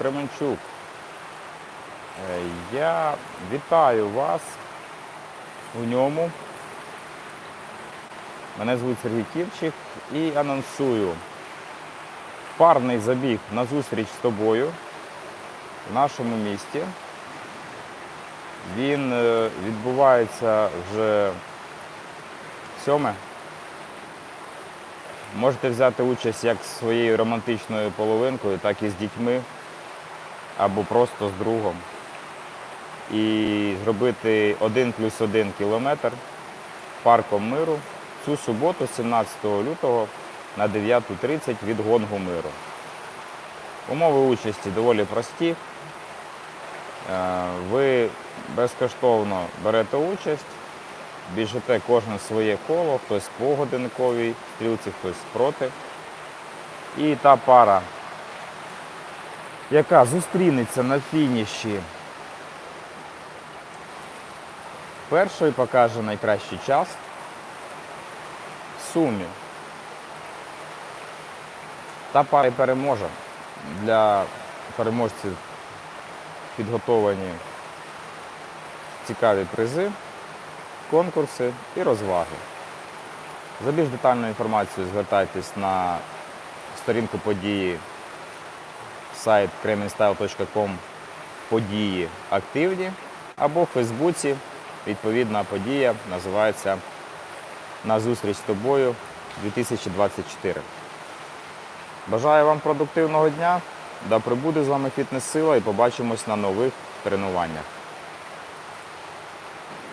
Кременчук. Е, Я вітаю вас у ньому. Мене звуть Сергій Кірчик і анонсую парний забіг на зустріч з тобою в нашому місті. Він е, відбувається вже сьоме. Можете взяти участь як з своєю романтичною половинкою, так і з дітьми або просто з другом. І зробити один плюс один кілометр парком миру цю суботу, 17 лютого на 9.30 від Гонгу Миру. Умови участі доволі прості. Е, Ви безкоштовно берете участь, біжите кожне своє коло, хтось по годинниковій стрілці, хтось проти. І та пара, яка зустрінеться на фініші першою, покаже найкращий час в сумі. Та пара переможе. Для переможців підготовлені цікаві призи, конкурси і розваги. За більш детальною інформацією звертайтесь на сторінку події сайт kremenstyle.com події активні або в Фейсбуці відповідна подія називається На зустріч з тобою 2024. Бажаю вам продуктивного дня, да прибуде з вами фітнес-сила і побачимось на нових тренуваннях.